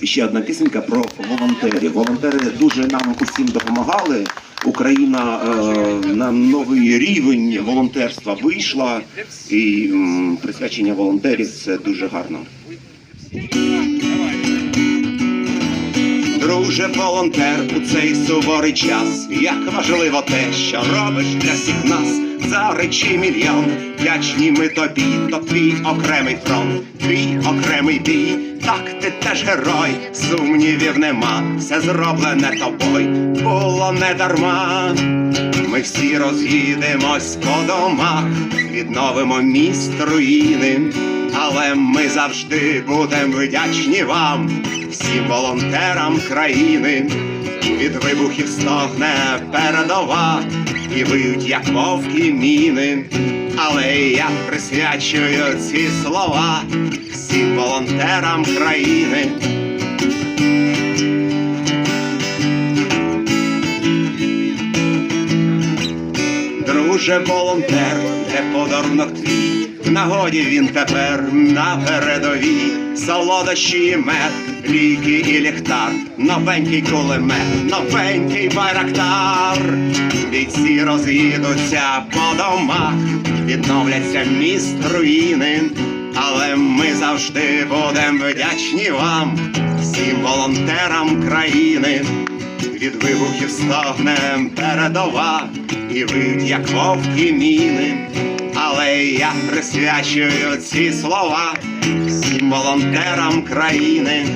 І ще одна пісенька про волонтерів. Волонтери дуже нам усім допомагали. Україна е, на новий рівень волонтерства вийшла, і м, присвячення волонтерів це дуже гарно. Друже волонтер у цей суворий час, як важливо те, що робиш для всіх нас. За речі мільйон, вдячні ми тобі, то твій окремий фронт, твій окремий бій. Так ти теж герой, сумнівів нема, все зроблене тобою було не дарма. Ми всі роз'їдемось по домах, відновимо міст руїни, але ми завжди будемо вдячні вам, всім волонтерам країни. Від вибухів стогне передова і виють, як вовки міни. Але я присвячую ці слова всім волонтерам країни. Друже волонтер, де подарунок твій, в нагоді він тепер на передовій, солодощі і мед, ліки і ліхтар, новенький кулемет, новенький байрактар. Бійці роз'їдуться по домах, відновляться міст руїни, але ми завжди будемо вдячні вам, всім волонтерам країни. Від вибухів стогне передова і виють, як вовки міни. Я присвячую ці слова всім волонтерам країни.